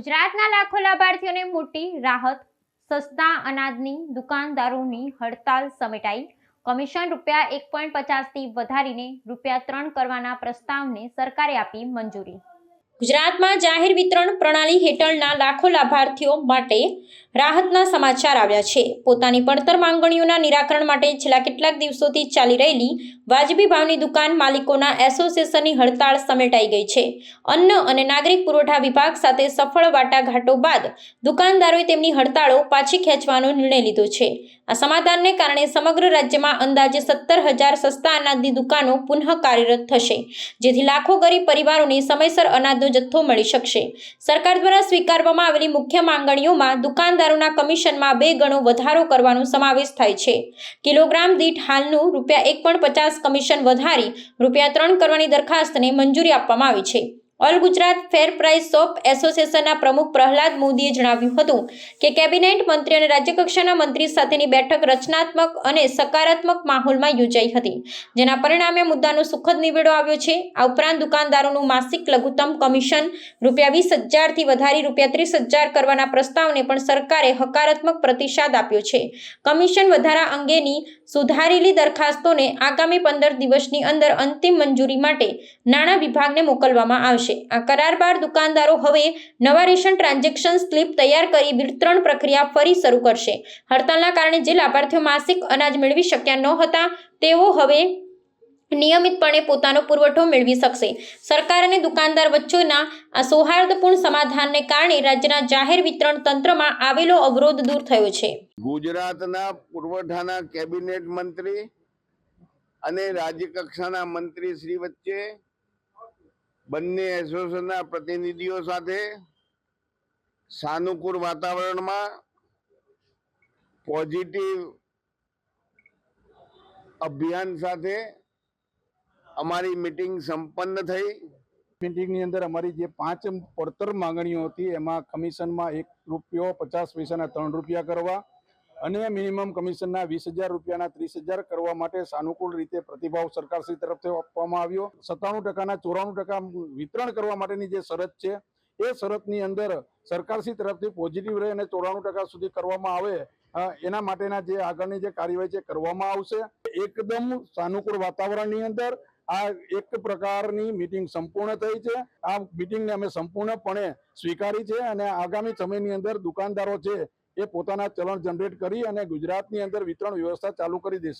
ગુજરાતના લાખો લાભાર્થીઓને મોટી રાહત, સસ્તા અનાજની દુકાનદારોની હડતાલ સમેટાઈ. કમિશન રૂપિયા એક પોઈન્ટ પચાસથી વધારીને રૂપિયા ત્રણ કરવાના પ્રસ્તાવને સરકારે આપી મંજૂરી. ગુજરાતમાં જાહેર વિતરણ પ્રણાલી હેઠળના લાખો લાભાર્થીઓ માટે રાહતના સમાચાર આવ્યા છે. પોતાની પડતર માંગણીઓના નિરાકરણ માટે છેલ્લા કેટલાક દિવસોથી ચાલી રહેલી વાજબી ભાવની દુકાન માલિકોના એસોસિએશનની હડતાળ સમેટાઈ ગઈ છે. અન્ન અને નાગરિક પુરવઠા વિભાગ સાથે સફળ વાટાઘાટો બાદ દુકાનદારોએ તેમની હડતાળો પાછી ખેંચવાનો નિર્ણય લીધો છે. આ સમાધાનને કારણે સમગ્ર રાજ્યમાં અંદાજે સત્તર હજાર સસ્તા અનાજની દુકાનો પુનઃ કાર્યરત થશે, જેથી લાખો ગરીબ પરિવારોને સમયસર અનાજનો જથ્થો મળી શકશે. સરકાર દ્વારા સ્વીકારવામાં આવેલી મુખ્ય માંગણીઓમાં દુકાનદારોના કમિશનમાં બે ગણો વધારો કરવાનો સમાવેશ થાય છે. કિલોગ્રામ દીઠ હાલનું રૂપિયા એક પણ પચાસ કમિશન વધારી રૂપિયા ત્રણ કરવાની દરખાસ્તને મંજૂરી આપવામાં આવી છે. All Gujarat fair price shop એસોસિએશનના પ્રમુખ પ્રહલાદ મોદીએ જણાવ્યું હતું કે કેબિનેટ મંત્રી અને રાજ્યકક્ષાના મંત્રી સાથેની બેઠક રચનાત્મક અને સકારાત્મક માહોલમાં યોજાઈ હતી, જેના પરિણામે મુદ્દાનો સુખદ નિવેડો આવ્યો છે. આ ઉપરાંત દુકાનદારોનું માસિક લઘુત્તમ કમિશન રૂપિયા વીસ હજારથી વધારી રૂપિયા ત્રીસ હજાર કરવાના પ્રસ્તાવને પણ સરકારે હકારાત્મક પ્રતિસાદ આપ્યો છે. કમિશન વધારા અંગેની સુધારેલી દરખાસ્તોને આગામી પંદર દિવસની અંદર અંતિમ મંજૂરી માટે નાણાં વિભાગને મોકલવામાં આવશે. આ કરાર બાદ દુકાનદારો હવે નવા રેશન ટ્રાન્ઝેક્શન સ્લિપ તૈયાર કરી વિતરણ પ્રક્રિયા ફરી શરૂ કરશે. હડતાલના કારણે જે લાભાર્થીઓ માસિક અનાજ મેળવી શક્યા ન હતા, તેઓ હવે નિયમિતપણે પોતાનો પુરવઠો મેળવી શકશે. સરકાર અને દુકાનદાર વચ્ચેના આ સૌહાર્દપૂર્ણ સમાધાનને કારણે રાજ્યના જાહેર વિતરણ તંત્રમાં આવેલો અવરોધ દૂર થયો છે. ગુજરાતના પુરવઠાના કેબિનેટ મંત્રી અને રાજ્ય કક્ષાના મંત્રી શ્રી વચ્ચે બંને એસોસિએશનના પ્રતિનિધિઓ સાથે સાનુકૂળ વાતાવરણમાં પોઝિટિવ અભિયાન સાથે અમારી મિટિંગ સંપન્ન થઈ. મિટિંગની અંદર અમારી જે પાંચ પડતર માંગણીઓ હતી, એમાં કમિશનમાં એક રૂપિયો પચાસ પૈસાના ત્રણ રૂપિયા કરવા અને મિનિમમ કમિશનના વીસ હજાર રૂપિયાના ત્રીસ હજાર કરવા માટે સાનુકૂળ રીતે પ્રતિભાવ સરકારશ્રી તરફથી આપવામાં આવ્યો. સત્તાણું ટકાના ચોરાણું ટકા વિતરણ કરવા માટેની જે શરત છે, એ શરતની અંદર સરકારશ્રી તરફથી પોઝિટિવ રહે અને ચોરાણું ટકા સુધી કરવામાં આવે એના માટેના જે આગળની જે કાર્યવાહી છે કરવામાં આવશે. એકદમ સાનુકૂળ વાતાવરણની અંદર આ એક પ્રકારની મિટિંગ સંપૂર્ણ થઈ છે. આ મિટિંગને અમે સંપૂર્ણપણે સ્વીકારી છે અને આગામી સમયની અંદર દુકાનદારો છે એ પોતાના ચલણ જનરેટ કરી અને ગુજરાતની અંદર વિતરણ વ્યવસ્થા ચાલુ કરી દેશે.